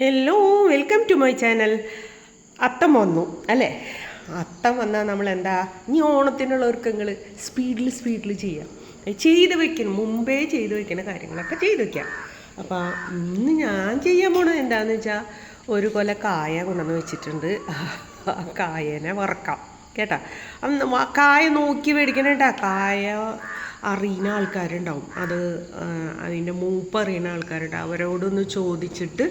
Hello welcome to my channel Atham വന്നു അല്ലേ? അത്തം വന്നാൽ നമ്മൾ എന്താ ഇനി ഓണത്തിനുള്ള ഒരുക്കങ്ങൾ സ്പീഡിൽ സ്പീഡിൽ ചെയ്യാം. ചെയ്ത് വെക്കണം മുമ്പേ ചെയ്ത് വെക്കുന്ന കാര്യങ്ങളൊക്കെ ചെയ്ത് വെക്കാം. അപ്പോൾ ഇന്ന് ഞാൻ ചെയ്യാൻ പോണത് എന്താണെന്ന് വെച്ചാൽ ഒരു കൊല കായ കൊണ്ടുവന്ന് വെച്ചിട്ടുണ്ട്. കായനെ വറക്കാം. കേട്ടോ? കായ നോക്കി മേടിക്കണം കേട്ടോ കായ അറിയുന്ന ആൾക്കാരുണ്ടാവും. അത് അതിന്റെ മൂപ്പ് അറിയുന്ന ആൾക്കാരുണ്ടാവും അവരോടൊന്ന് ചോദിച്ചിട്ട്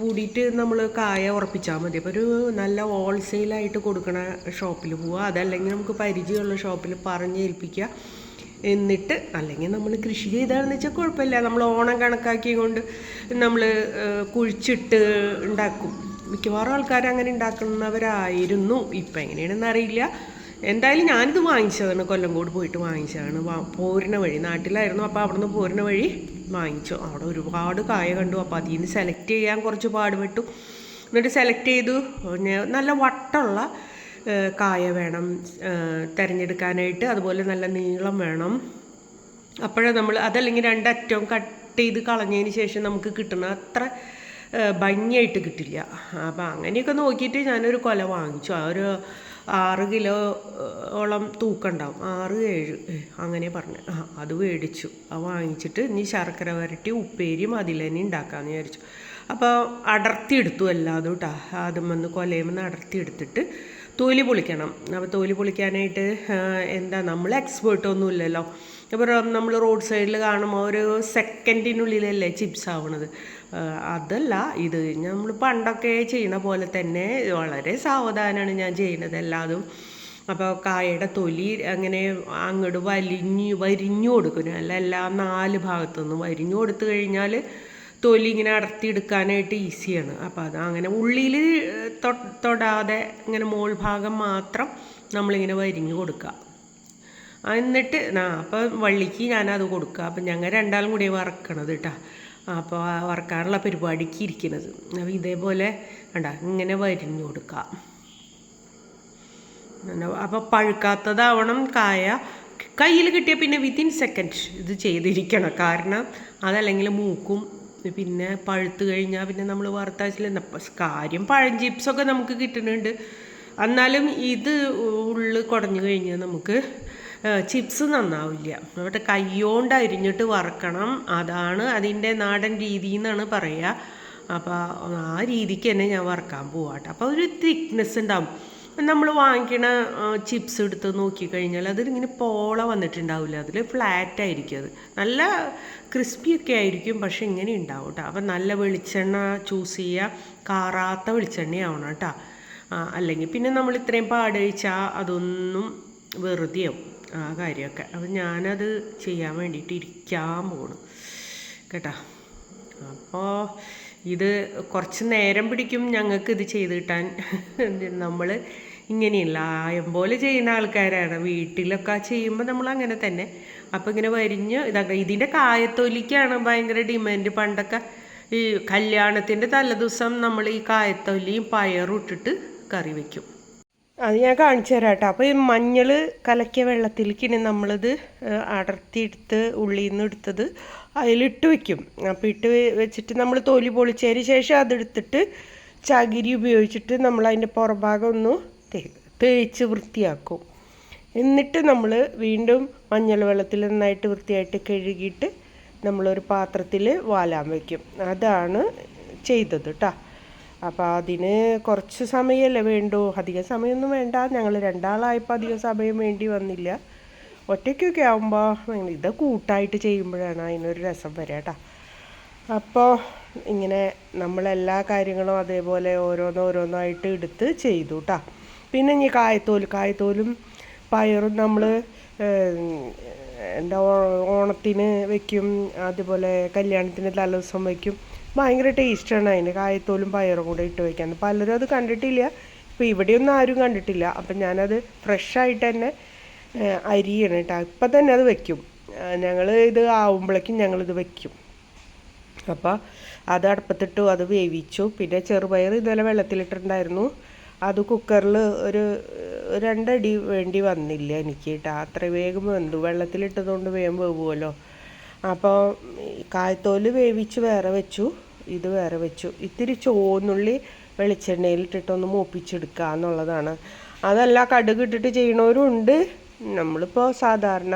കൂടിയിട്ട് നമ്മൾ കായ ഉറപ്പിച്ചാൽ മതി. അപ്പോൾ ഒരു നല്ല ഹോൾസെയിലായിട്ട് കൊടുക്കണ ഷോപ്പിൽ പോവുക. അതല്ലെങ്കിൽ നമുക്ക് പരിചയമുള്ള ഷോപ്പിൽ പറഞ്ഞേൽപ്പിക്കുക എന്നിട്ട് അല്ലെങ്കിൽ നമ്മൾ കൃഷി ചെയ്താണെന്ന് വെച്ചാൽ കുഴപ്പമില്ല. നമ്മൾ ഓണം കണക്കാക്കി കൊണ്ട് നമ്മൾ കുഴിച്ചിട്ട് ഉണ്ടാക്കും. മിക്കവാറും ആൾക്കാർ അങ്ങനെ ഉണ്ടാക്കുന്നവരായിരുന്നു. ഇപ്പം എങ്ങനെയാണെന്ന് അറിയില്ല. എന്തായാലും ഞാനിത് വാങ്ങിച്ചതാണ് കൊല്ലങ്കോട് പോയിട്ട് വാങ്ങിച്ചതാണ്. പോരുന്ന വഴി. നാട്ടിലായിരുന്നു അപ്പോൾ അവിടുന്ന് പോരുന്ന വഴി വാങ്ങിച്ചു. അവിടെ ഒരുപാട് കായ കണ്ടു. അപ്പോൾ അതിൽ നിന്ന് സെലക്ട് ചെയ്യാൻ കുറച്ച് പാടുപെട്ടു. എന്നിട്ട് സെലക്ട് ചെയ്തു. നല്ല വട്ടമുള്ള കായ വേണം തിരഞ്ഞെടുക്കാനായിട്ട്. അതുപോലെ നല്ല നീളം വേണം. അപ്പോഴേ നമ്മൾ അതല്ലെങ്കിൽ രണ്ടറ്റവും കട്ട് ചെയ്ത് കളഞ്ഞതിന് ശേഷം നമുക്ക് കിട്ടുന്ന അത്ര ഭംഗിയായിട്ട് കിട്ടില്ല. അപ്പം അങ്ങനെയൊക്കെ നോക്കിയിട്ട് ഞാനൊരു കൊല വാങ്ങിച്ചു. ആ ഒരു ആറ് കിലോ ഓളം തൂക്കം ഉണ്ടാവും ആറ് ഏഴ് അങ്ങനെ പറഞ്ഞു. ആ അത് മേടിച്ചു അത് വാങ്ങിച്ചിട്ട് ഇനി ശർക്കര വരട്ടി ഉപ്പേരിയും അതിൽ തന്നെ ഉണ്ടാക്കാമെന്ന് വിചാരിച്ചു. അപ്പോൾ അടർത്തി എടുത്തു എല്ലാതും കേട്ടോ ആദ്യം വന്ന് കൊലയുമെന്ന് അടർത്തി എടുത്തിട്ട് തൊലി പൊളിക്കണം. അപ്പോൾ തൊലി പൊളിക്കാനായിട്ട് എന്താ നമ്മൾ എക്സ്പേർട്ട് ഒന്നും ഇല്ലല്ലോ. ഇപ്പോൾ നമ്മൾ റോഡ് സൈഡിൽ കാണുമ്പോൾ ഒരു സെക്കൻഡിനുള്ളിലല്ലേ ചിപ്സ് ആവണത്. അതല്ല ഇത് നമ്മൾ പണ്ടൊക്കെ ചെയ്യണ പോലെ തന്നെ വളരെ സാവധാനമാണ് ഞാൻ ചെയ്യുന്നത് എല്ലാതും. അപ്പോൾ കായയുടെ തൊലി അങ്ങനെ അങ്ങോട്ട് വലിഞ്ഞു വരിഞ്ഞു കൊടുക്കും. അല്ല എല്ലാ നാല് ഭാഗത്തുനിന്നും വരിഞ്ഞു കൊടുത്തു കഴിഞ്ഞാൽ തൊലി ഇങ്ങനെ അടർത്തിയെടുക്കാനായിട്ട് ഈസിയാണ്. അപ്പോൾ അത് അങ്ങനെ ഉള്ളിൽ തൊടാതെ ഇങ്ങനെ മോൾ ഭാഗം മാത്രം നമ്മളിങ്ങനെ വരിഞ്ഞു കൊടുക്കുക എന്നിട്ട് ആ അപ്പം വള്ളിക്ക് ഞാനത് കൊടുക്കുക അപ്പം ഞങ്ങൾ രണ്ടാളും കൂടി വറക്കണത് കേട്ടോ അപ്പോൾ വറക്കാനുള്ള പരിപാടിക്ക് ഇരിക്കുന്നത് അപ്പം ഇതേപോലെ കണ്ട ഇങ്ങനെ വരിഞ്ഞു കൊടുക്കുക അപ്പോൾ പഴുക്കാത്തതാവണം കായ. കയ്യിൽ കിട്ടിയ പിന്നെ വിത്തിൻ സെക്കൻഡ് ഇത് ചെയ്തിരിക്കണം. കാരണം അതല്ലെങ്കിൽ മൂക്കും പിന്നെ പഴുത്ത് കഴിഞ്ഞാൽ പിന്നെ നമ്മൾ വറുത്താച്ചില്ല കാര്യം പഴം ചിപ്സൊക്കെ നമുക്ക് കിട്ടുന്നുണ്ട് എന്നാലും ഇത് ഉള്ളു കുടഞ്ഞു കഴിഞ്ഞാൽ നമുക്ക് ചിപ്സ് നന്നാവില്ല. അവിടെ കൈകൊണ്ട് അരിഞ്ഞിട്ട് വറക്കണം. അതാണ് അതിന്റെ നാടൻ രീതി എന്നാണ് പറയുക. അപ്പോൾ ആ രീതിക്ക് തന്നെ ഞാൻ വറക്കാൻ പോവാട്ടെ. അപ്പോൾ ഒരു തിക്നെസ് ഉണ്ടാവും. നമ്മൾ വാങ്ങിക്കണ ചിപ്സ് എടുത്ത് നോക്കിക്കഴിഞ്ഞാൽ അതിലിങ്ങനെ പോള വന്നിട്ടുണ്ടാവില്ല. അതിൽ ഫ്ലാറ്റ് ആയിരിക്കും അത്. നല്ല ക്രിസ്പി ഒക്കെ ആയിരിക്കും പക്ഷെ ഇങ്ങനെ ഉണ്ടാവും കേട്ടോ അപ്പം നല്ല വെളിച്ചെണ്ണ ചൂസ് ചെയ്യുക. കാറാത്ത വെളിച്ചെണ്ണയാവണം കേട്ടോ അല്ലെങ്കിൽ പിന്നെ നമ്മൾ ഇത്രയും പാടഴിച്ചാൽ അതൊന്നും വെറുതെയാവും ആ കാര്യമൊക്കെ. അപ്പം ഞാനത് ചെയ്യാൻ വേണ്ടിയിട്ട് ഇരിക്കാൻ പോണു. കേട്ടോ. അപ്പോൾ ഇത് കുറച്ച് നേരം പിടിക്കും ഞങ്ങൾക്ക് ഇത് ചെയ്ത് കിട്ടാൻ. നമ്മൾ ഇങ്ങനെയല്ല ആയം പോലെ ചെയ്യുന്ന ആൾക്കാരാണ്. വീട്ടിലൊക്കെ ചെയ്യുമ്പോൾ നമ്മൾ അങ്ങനെ തന്നെ. അപ്പോൾ ഇങ്ങനെ വരിഞ്ഞ് ഇതാക്കുക ഇതിന്റെ കായത്തൊലിക്കാണ് ഭയങ്കര ഡിമാൻഡ്. പണ്ടൊക്കെ ഈ കല്യാണത്തിന്റെ തലേദിവസം നമ്മൾ ഈ കായത്തൊലിയും പയറും ഇട്ടിട്ട് കറി വയ്ക്കും അത് ഞാൻ കാണിച്ചു തരാം കേട്ടോ അപ്പോൾ ഈ മഞ്ഞൾ കലക്കിയ വെള്ളത്തിലേക്ക് ഇനി നമ്മളിത് അടർത്തിയെടുത്ത് ഉള്ളിൽ നിന്ന് എടുത്തത്. അതിലിട്ട് വെക്കും. അപ്പോൾ ഇട്ട് വെച്ചിട്ട് നമ്മൾ തൊലി പൊളിച്ചതിന് ശേഷം അതെടുത്തിട്ട് ചകിരി ഉപയോഗിച്ചിട്ട് നമ്മൾ അതിന്റെ പുറഭാഗം ഒന്ന് തേച്ച് വൃത്തിയാക്കും. എന്നിട്ട് നമ്മൾ വീണ്ടും മഞ്ഞൾ വെള്ളത്തിൽ നന്നായിട്ട് വൃത്തിയായിട്ട് കഴുകിയിട്ട് നമ്മളൊരു പാത്രത്തിൽ വാലാൻ വയ്ക്കും അതാണ് ചെയ്തത് കേട്ടോ അപ്പോൾ അതിന് കുറച്ച് സമയമല്ലേ വേണ്ടൂ. അധിക സമയമൊന്നും വേണ്ട. ഞങ്ങൾ രണ്ടാളായപ്പോൾ അധിക സമയം വേണ്ടി വന്നില്ല. ഒറ്റയ്ക്കൊക്കെ ആകുമ്പോൾ ഇത് കൂട്ടായിട്ട് ചെയ്യുമ്പോഴാണ് അതിനൊരു രസം വരാട്ടാ അപ്പോൾ ഇങ്ങനെ നമ്മളെല്ലാ കാര്യങ്ങളും അതേപോലെ ഓരോന്നോരോന്നായിട്ട് എടുത്ത് ചെയ്തു കേട്ടോ പിന്നെ ഇനി കായത്തോൽ കായത്തോലും പയറും നമ്മൾ എന്താ ഓണത്തിന് വയ്ക്കും അതുപോലെ കല്യാണത്തിന് തലേദിവസം വെക്കും. ഭയങ്കര ടേസ്റ്റാണ് അതിന്. കായത്തോലും പയറും കൂടെ ഇട്ട് വയ്ക്കാൻ പലരും അത് കണ്ടിട്ടില്ല. ഇപ്പോൾ ഇവിടെയൊന്നും ആരും കണ്ടിട്ടില്ല. അപ്പം ഞാനത് ഫ്രഷായിട്ട് തന്നെ അരിയാണ് കേട്ടോ ഇപ്പം തന്നെ അത് വയ്ക്കും ഞങ്ങൾ ഇത് ആവുമ്പോഴേക്കും ഞങ്ങളിത് വയ്ക്കും അപ്പോൾ അത് അടുപ്പത്തിട്ടു അത് വേവിച്ചു. പിന്നെ ചെറുപയർ ഇന്നലെ വെള്ളത്തിലിട്ടുണ്ടായിരുന്നു അത് കുക്കറിൽ ഒരു ഒരു രണ്ടടി വേണ്ടി വന്നില്ല എനിക്ക് കേട്ടോ അത്ര വേഗം വെന്തു. വെള്ളത്തിലിട്ടതുകൊണ്ട് വേഗം വേവുമല്ലോ അപ്പോൾ കായത്തോൽ വേവിച്ച് വേറെ വെച്ചു. ഇത് വേറെ വെച്ചു. ഇത്തിരി ചോന്നുള്ളി വെളിച്ചെണ്ണയിലിട്ടിട്ടൊന്ന് മൂപ്പിച്ചെടുക്കുക എന്നുള്ളതാണ്. അതല്ല കടുക് ഇട്ടിട്ട് ചെയ്യണവരും ഉണ്ട് നമ്മളിപ്പോൾ സാധാരണ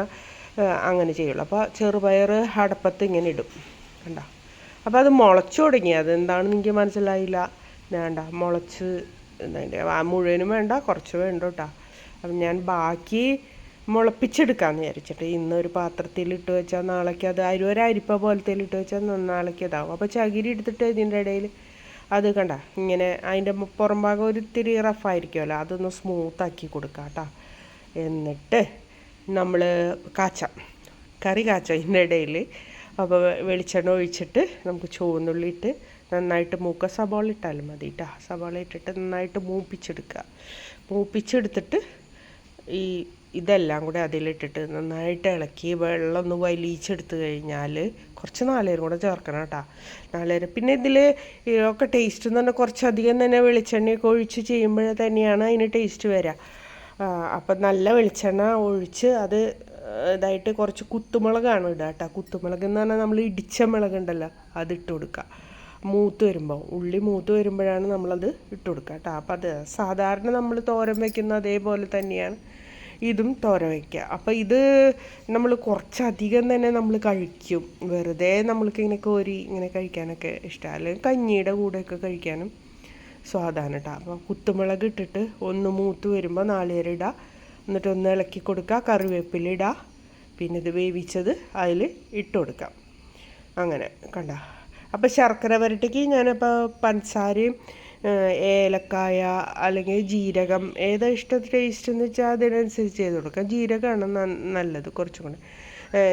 അങ്ങനെ ചെയ്യുള്ളൂ. അപ്പോൾ ചെറുപയർ അടപ്പത്ത് ഇങ്ങനെ ഇടും. കണ്ട? അപ്പോൾ അത് മുളച്ചു തുടങ്ങി. അതെന്താണെന്ന് എനിക്ക് മനസ്സിലായില്ല. വേണ്ട മുളച്ച് അതിന്റെ മുഴുവനും വേണ്ട കുറച്ച് വേണ്ട കേട്ടോ. അപ്പം ഞാൻ ബാക്കി മുളപ്പിച്ചെടുക്കാമെന്ന് വിചാരിച്ചിട്ട് ഇന്ന് ഒരു പാത്രത്തിൽ ഇട്ട് വെച്ചാൽ നാളേക്ക് അത് അരി ഒരു അരിപ്പ പോലത്തെ ഇട്ട് വെച്ചാൽ നാളേക്ക് ഇതാവും. അപ്പോൾ ചകിരി എടുത്തിട്ട് ഇതിന്റെ ഇടയിൽ അത് കണ്ട ഇങ്ങനെ അതിന്റെ പുറം ഭാഗം ഒരു ഇത്തിരി റഫായിരിക്കുമല്ലോ അതൊന്ന് സ്മൂത്താക്കി കൊടുക്കാം കേട്ടോ എന്നിട്ട് നമ്മൾ കാച്ച. കറി കാച്ച ഇതിന്റെ ഇടയിൽ. അപ്പോൾ വെളിച്ചെണ്ണ ഒഴിച്ചിട്ട് നമുക്ക് ചുവന്നുള്ളി ഇട്ട് നന്നായിട്ട് മൂക്ക സവാള ഇട്ടാലും മതി കേട്ടോ സവാള ഇട്ടിട്ട് നന്നായിട്ട് മൂപ്പിച്ചെടുക്കുക മൂപ്പിച്ചെടുത്തിട്ട് ഈ ഇതെല്ലാം കൂടെ അതിലിട്ടിട്ട് നന്നായിട്ട് ഇളക്കി വെള്ളം ഒന്ന് വലിച്ചെടുത്ത് കഴിഞ്ഞാൽ കുറച്ച് നാളേരും കൂടെ ചേർക്കണം കേട്ടോ. നാളേരം പിന്നെ ഇതിൽ ഒക്കെ ടേസ്റ്റ് എന്ന് പറഞ്ഞാൽ കുറച്ചധികം തന്നെ വെളിച്ചെണ്ണയൊക്കെ ഒഴിച്ച് ചെയ്യുമ്പോൾ തന്നെയാണ് അതിന് ടേസ്റ്റ് വരിക. അപ്പം നല്ല വെളിച്ചെണ്ണ ഒഴിച്ച് അത് ഇതായിട്ട് കുറച്ച് കുത്തുമുളകാണ് ഇടുക കേട്ടോ. കുത്തുമുളക് എന്ന് പറഞ്ഞാൽ നമ്മൾ ഇടിച്ച മുളകുണ്ടല്ലോ അത് ഇട്ട് കൊടുക്കുക. മൂത്ത് വരുമ്പോൾ ഉള്ളി മൂത്ത് വരുമ്പോഴാണ് നമ്മളത് ഇട്ട് കൊടുക്കുക കേട്ടോ. അപ്പം അത് സാധാരണ നമ്മൾ തോരൻ വയ്ക്കുന്ന അതേപോലെ തന്നെയാണ്. ഇതും തോര വയ്ക്കുക. അപ്പോൾ ഇത് നമ്മൾ കുറച്ചധികം തന്നെ നമ്മൾ കഴിക്കും. വെറുതെ നമ്മൾക്ക് ഇങ്ങനെ കോരി ഇങ്ങനെ കഴിക്കാനൊക്കെ ഇഷ്ടമാണ് അല്ലെങ്കിൽ കഞ്ഞിയുടെ കൂടെയൊക്കെ കഴിക്കാനും സ്വാദാണ് കേട്ടോ അപ്പോൾ കുത്തുമുളക് ഇട്ടിട്ട് ഒന്ന് മൂത്ത് വരുമ്പോൾ നാളികേരം ഇടുക എന്നിട്ട് ഒന്ന് ഇളക്കി കൊടുക്കുക. കറിവേപ്പില ഇടുക പിന്നെ ഇത് വേവിച്ചത് അതിൽ ഇട്ട് കൊടുക്കാം അങ്ങനെ കണ്ട. അപ്പോൾ ശർക്കര വരട്ടിക്ക് ഞാനിപ്പോൾ പഞ്ചസാരയും ഏലക്കായ അല്ലെങ്കിൽ ജീരകം ഏതാ ഇഷ്ടം ടേസ്റ്റ് എന്ന് വെച്ചാൽ അതിനനുസരിച്ച് ചെയ്ത് കൊടുക്കാം. ജീരകമാണ് നല്ലത് കുറച്ചും കൂടെ.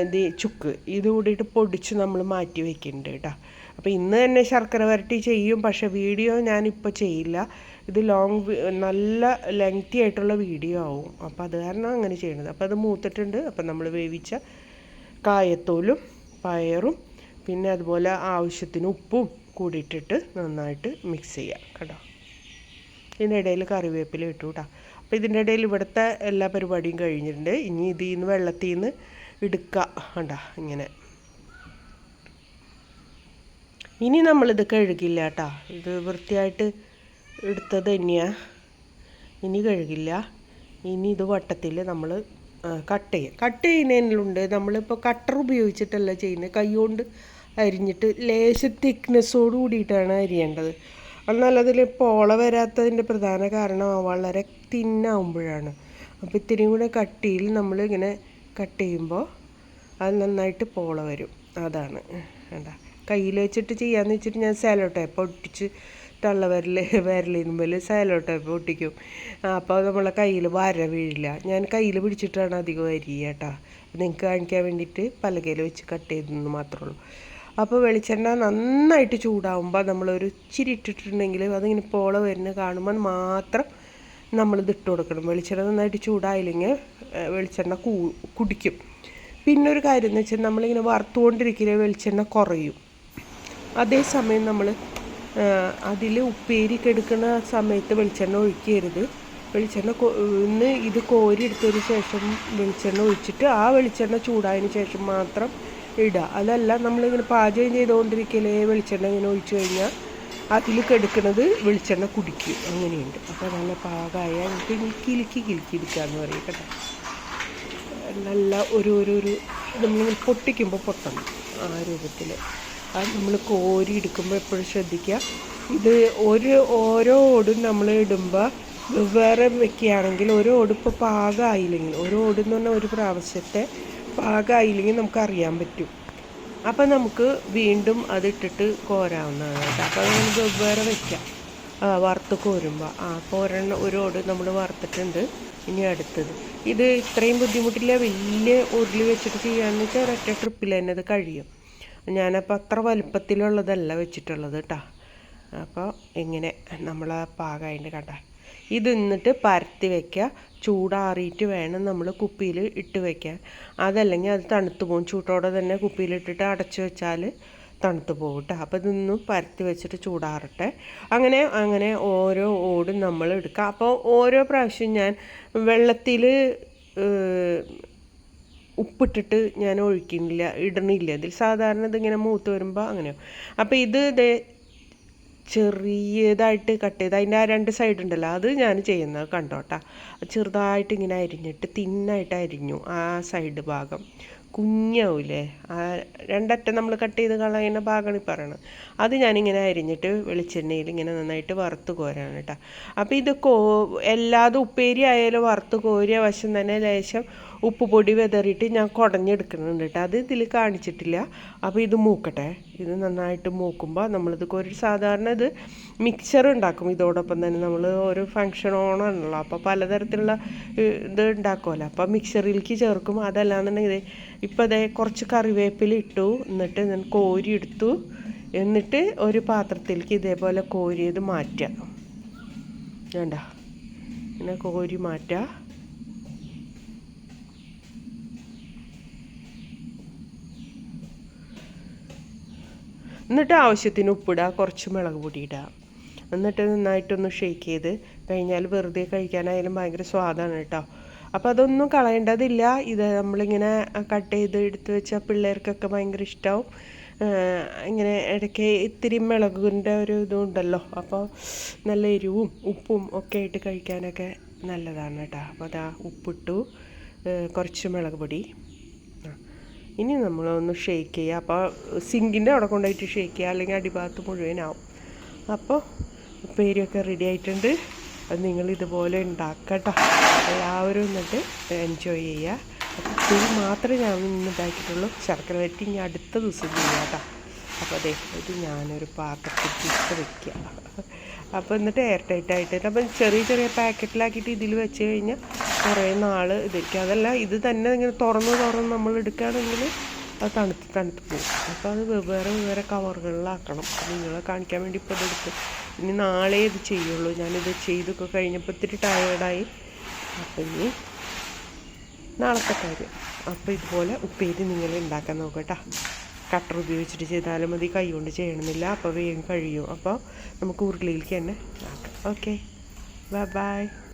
ഇത് ചുക്ക് ഇത് കൂടിയിട്ട് പൊടിച്ച് നമ്മൾ മാറ്റി വെക്കുന്നുണ്ട് കേട്ടോ അപ്പോൾ ഇന്ന് തന്നെ ശർക്കര വരട്ടി ചെയ്യും. പക്ഷേ വീഡിയോ ഞാനിപ്പോൾ ചെയ്യില്ല. ഇത് ലോങ് നല്ല ലെങ്തി ആയിട്ടുള്ള വീഡിയോ ആവും. അപ്പോൾ അത് കാരണം അങ്ങനെ ചെയ്യണത്. അപ്പോൾ അത് മൂത്തിട്ടുണ്ട്. അപ്പോൾ നമ്മൾ വേവിച്ച കായത്തോലും പയറും പിന്നെ അതുപോലെ ആവശ്യത്തിന് ഉപ്പും കൂടിയിട്ടിട്ട് നന്നായിട്ട് മിക്സ് ചെയ്യുക കേട്ടോ. ഇതിന്റെ ഇടയിൽ കറിവേപ്പില ഇട്ടു കേട്ടോ. അപ്പോൾ ഇതിന്റെ ഇടയിൽ ഇവിടുത്തെ എല്ലാ പരിപാടിയും കഴിഞ്ഞിട്ടുണ്ട്. ഇനി ഇതിൽ നിന്ന് വെള്ളത്തിൽ നിന്ന് എടുക്കുക കണ്ടാ ഇങ്ങനെ. ഇനി നമ്മളിത് കഴുകില്ല കേട്ടോ. ഇത് വൃത്തിയായിട്ട് എടുത്തത് തന്നെയാണ് ഇനി കഴുകില്ല. ഇനി ഇത് വട്ടത്തിൽ നമ്മൾ കട്ട് ചെയ്യുക കട്ട് ചെയ്യുന്നതിലുണ്ട്. നമ്മളിപ്പോൾ കട്ടർ ഉപയോഗിച്ചിട്ടല്ല ചെയ്യുന്നത്. കൈകൊണ്ട് അരിഞ്ഞിട്ട് ലേശ തിക്നെസ്സോട് കൂടിയിട്ടാണ് അരിയേണ്ടത്. എന്നാൽ അതിൽ പോള വരാത്തതിന്റെ പ്രധാന കാരണം വളരെ തിന്നാവുമ്പോഴാണ്. അപ്പോൾ ഇത്തിരിയും കൂടെ കട്ടിയിൽ നമ്മൾ ഇങ്ങനെ കട്ട് ചെയ്യുമ്പോൾ അത് നന്നായിട്ട് പോള വരും. അതാണ്. വേണ്ട കയ്യിൽ വെച്ചിട്ട് ചെയ്യാന്ന് വെച്ചിട്ട് ഞാൻ സാലോ ഒട്ടിച്ച് തള്ള വിരൽ വിരലിൽ മുമ്പിൽ സാലോ ഒട്ടിക്കും. അപ്പോൾ നമ്മളെ കയ്യിൽ വര വീഴില്ല. ഞാൻ കയ്യിൽ പിടിച്ചിട്ടാണ് അധികം അരിയുക കേട്ടോ. നിങ്ങൾക്ക് കാണിക്കാൻ വേണ്ടിയിട്ട് പലകയിൽ വെച്ച് കട്ട് ചെയ്തെന്ന് മാത്രമേ ഉള്ളൂ. അപ്പോൾ വെളിച്ചെണ്ണ നന്നായിട്ട് ചൂടാവുമ്പോൾ നമ്മൾ ഒരു ഇച്ചിരി ഇട്ടിട്ടുണ്ടെങ്കിൽ അതിങ്ങനെ പോള വരുന്ന കാണുമ്പോൾ മാത്രം നമ്മളിത് ഇട്ട് കൊടുക്കണം. വെളിച്ചെണ്ണ നന്നായിട്ട് ചൂടായില്ലെങ്കിൽ വെളിച്ചെണ്ണ കൂ കുടിക്കും. പിന്നെ ഒരു കാര്യം എന്ന് വെച്ചാൽ നമ്മളിങ്ങനെ വറുത്തുകൊണ്ടിരിക്കുന്ന വെളിച്ചെണ്ണ കുറയും. അതേസമയം നമ്മൾ അതിൽ ഉപ്പേരി എടുക്കുന്ന സമയത്ത് വെളിച്ചെണ്ണ ഒഴിക്കരുത്. വെളിച്ചെണ്ണ ഇന്ന് ഇത് കോരി എടുത്തതിന് ശേഷം വെളിച്ചെണ്ണ ഒഴിച്ചിട്ട് ആ വെളിച്ചെണ്ണ ചൂടായതിന് ശേഷം മാത്രം ഇടുക അതല്ല നമ്മളിങ്ങനെ പാചകം ചെയ്തുകൊണ്ടിരിക്കലേ വെളിച്ചെണ്ണ ഇങ്ങനെ ഒഴിച്ചു കഴിഞ്ഞാൽ അതിൽ കെടുക്കുന്നത് വെളിച്ചെണ്ണ കുടിക്കും. അങ്ങനെയുണ്ട്. അപ്പോൾ നല്ല പാകമായ നമുക്ക് കിലുക്കി കിലുക്കി എന്ന് പറയും കേട്ടോ. നല്ല ഒരു ഒരു ഒരു നമ്മളിങ്ങനെ പൊട്ടിക്കുമ്പോൾ പൊട്ടണം ആ രൂപത്തിൽ അത് നമ്മൾ കോരി എടുക്കുമ്പോൾ എപ്പോഴും ശ്രദ്ധിക്കുക ഇത് ഒരു ഓരോ ഓടും നമ്മൾ ഇടുമ്പോൾ വെവ്വേറെ വെക്കുകയാണെങ്കിൽ ഒരു ഓട് ഇപ്പോൾ പാകമായില്ലെങ്കിൽ ഒരു ഓട് എന്ന് പറഞ്ഞാൽ ഒരു പ്രാവശ്യത്തെ പാകമായില്ലെങ്കിൽ നമുക്ക് അറിയാൻ പറ്റും. അപ്പം നമുക്ക് വീണ്ടും അതിട്ടിട്ട് കോരാവുന്നതാണ് കേട്ടോ. അപ്പോൾ നമുക്ക് വെവ്വേറെ വയ്ക്കാം വറുത്ത് കോരുമ്പോൾ ആ കോരണ ഒരെണ്ണം ഒരു ഓട് നമ്മൾ വറുത്തിട്ടുണ്ട്. ഇനി അടുത്തത്. ഇത് ഇത്രയും ബുദ്ധിമുട്ടില്ല. വലിയ ഉരുളി വെച്ചിട്ട് ചെയ്യാമെന്ന് വെച്ചാൽ ഒരൊറ്റ ട്രിപ്പിൽ തന്നെ അത് കഴിയും. ഞാനപ്പോൾ അത്ര വലുപ്പത്തിലുള്ളതല്ല വെച്ചിട്ടുള്ളത് കേട്ടോ. അപ്പോൾ ഇങ്ങനെ നമ്മൾ പാകമായിട്ട് കണ്ട. ഇത് എന്നിട്ട് പരത്തി വെക്കുക ചൂടാറിയിട്ട് വേണം നമ്മൾ കുപ്പിയിൽ ഇട്ട് വയ്ക്കാൻ അതല്ലെങ്കിൽ അത് തണുത്തു പോകും ചൂട്ടോടെ തന്നെ കുപ്പിയിലിട്ടിട്ട് അടച്ചു വെച്ചാൽ തണുത്തു കേട്ടോ അപ്പോൾ ഇതൊന്നും പരത്തി വെച്ചിട്ട് ചൂടാറട്ടെ. അങ്ങനെ അങ്ങനെ ഓരോ ഓടും നമ്മൾ എടുക്കുക അപ്പോൾ ഓരോ പ്രാവശ്യം ഞാൻ വെള്ളത്തിൽ ഉപ്പിട്ടിട്ട് ഞാൻ ഒഴിക്കുന്നില്ല ഇടണില്ല. ഇതിൽ സാധാരണ ഇതിങ്ങനെ മൂത്ത് വരുമ്പോൾ അങ്ങനെ അപ്പോൾ ഇത് ചെറിയതായിട്ട് കട്ട് ചെയ്ത് അതിന്റെ ആ രണ്ട് സൈഡ് ഉണ്ടല്ലോ അത് ഞാൻ ചെയ്യുന്നത് കണ്ടോട്ടാ ചെറുതായിട്ട് ഇങ്ങനെ അരിഞ്ഞിട്ട് തിന്നായിട്ട് അരിഞ്ഞു ആ സൈഡ് ഭാഗം. കുഞ്ഞാവൂലേ? ആ രണ്ടറ്റം നമ്മൾ കട്ട് ചെയ്ത് കളയുന്ന ഭാഗമാണ് ഈ പറയണത്. അത് ഞാനിങ്ങനെ അരിഞ്ഞിട്ട് വെളിച്ചെണ്ണയിൽ ഇങ്ങനെ നന്നായിട്ട് വറുത്ത് കോരാണ് കേട്ടോ അപ്പോൾ ഇത് കോ എല്ലാതും ഉപ്പേരി ആയാലും വറുത്ത് കോരിയ വശം തന്നെ ലേശം ഉപ്പ് പൊടി വിതറിയിട്ട് ഞാൻ കുടഞ്ഞെടുക്കുന്നുണ്ട് കേട്ടോ. അത് ഇതിൽ കാണിച്ചിട്ടില്ല. അപ്പോൾ ഇത് മൂക്കട്ടെ. ഇത് നന്നായിട്ട് മൂക്കുമ്പോൾ നമ്മളിത് ഒരു സാധാരണ ഇത് മിക്സർ ഉണ്ടാക്കും. ഇതോടൊപ്പം തന്നെ നമ്മൾ ഒരു ഫങ്ഷൻ ഓണാണല്ലോ അപ്പോൾ പലതരത്തിലുള്ള ഇത് ഉണ്ടാക്കുമല്ലോ അപ്പോൾ മിക്സറിലേക്ക് ചേർക്കും. അതല്ലാന്നുണ്ടെങ്കിൽ ഇപ്പോൾ അതേ കുറച്ച് കറിവേപ്പില ഇട്ടു. എന്നിട്ട് ഞാൻ കോരി എടുത്തു. എന്നിട്ട് ഒരു പാത്രത്തിലേക്ക് ഇതേപോലെ കോരിയത് മാറ്റുക. വേണ്ട ഇങ്ങനെ കോരി മാറ്റുക. എന്നിട്ട് ആവശ്യത്തിന് ഉപ്പിടുക കുറച്ച് മുളക് പൊടി ഇടുക എന്നിട്ട് നന്നായിട്ടൊന്ന് ഷേക്ക് ചെയ്ത് കഴിഞ്ഞാൽ വെറുതെ കഴിക്കാനായാലും ഭയങ്കര സ്വാദാണ് കേട്ടോ. അപ്പോൾ അതൊന്നും കളയേണ്ടതില്ല. ഇത് നമ്മളിങ്ങനെ കട്ട് ചെയ്ത് എടുത്ത് വെച്ചാൽ പിള്ളേർക്കൊക്കെ ഭയങ്കര ഇഷ്ടമാവും ഇങ്ങനെ ഇടയ്ക്ക് ഇത്തിരി മുളകിന്റെ ഒരു ഇതും ഉണ്ടല്ലോ. അപ്പോൾ നല്ല എരിവും ഉപ്പും ഒക്കെ ആയിട്ട് കഴിക്കാനൊക്കെ നല്ലതാണ് കേട്ടോ. അപ്പോൾ അതാ ഉപ്പിട്ടു. കുറച്ച് മുളക് പൊടി. ഇനി നമ്മളൊന്ന് ഷേക്ക് ചെയ്യുക. അപ്പോൾ സിങ്കിന്റെ അവിടെ കൊണ്ടുപോയിട്ട് ഷേക്ക് ചെയ്യുക. അല്ലെങ്കിൽ അടിഭാഗത്ത് മുഴുവനാവും. അപ്പോൾ ഉപ്പേരിയൊക്കെ റെഡി ആയിട്ടുണ്ട്. അത് നിങ്ങൾ ഇതുപോലെ ഉണ്ടാക്കട്ടോ എല്ലാവരും എന്നിട്ട് എൻജോയ് ചെയ്യുക. അപ്പോൾ ഉപ്പേരി മാത്രമേ ഞാൻ ഇന്ന് ഇതാക്കിയിട്ടുള്ളൂ. ശർക്കര വരട്ടി ഇനി അടുത്ത ദിവസം ചെയ്യാം കേട്ടോ അപ്പോൾ അതെ ഇത് ഞാനൊരു പാത്രത്തിൽ ഇട്ട് വെക്കുക അപ്പോൾ എന്നിട്ട് എയർ ടൈറ്റ് ആയിട്ട്. അപ്പം ചെറിയ ചെറിയ പാക്കറ്റിലാക്കിയിട്ട് ഇതിൽ വെച്ച് കഴിഞ്ഞാൽ കുറേ നാൾ ഇതിരിക്കും അതല്ല ഇത് തന്നെ ഇങ്ങനെ തുറന്ന് തുറന്ന് നമ്മൾ എടുക്കുകയാണെങ്കിൽ അത് തണുത്ത് തണുത്ത് പോകും അപ്പോൾ അത് വെവ്വേറെ വെവ്വേറെ കവറുകളിലാക്കണം. നിങ്ങളെ കാണിക്കാൻ വേണ്ടി ഇപ്പോൾ ഇതെടുത്ത് ഇനി നാളെ ഇത് ചെയ്യുള്ളൂ. ഞാനിത് ചെയ്തൊക്കെ കഴിഞ്ഞപ്പോൾ ഇത്തിരി ടയേർഡായി അപ്പോൾ ഇനി നാളത്തെ കാര്യം. അപ്പോൾ ഇതുപോലെ ഉപ്പേരി നിങ്ങൾ ഉണ്ടാക്കാൻ നോക്കട്ടോ. കട്ടർ ഉപയോഗിച്ചിട്ട് ചെയ്താലും മതി. കൈ കൊണ്ട് ചെയ്യണമെന്നില്ല അപ്പോൾ വേഗം കഴിയും. അപ്പോൾ നമുക്ക് ഉരുളിയിലേക്ക് തന്നെ ആക്കാം. Okay bye bye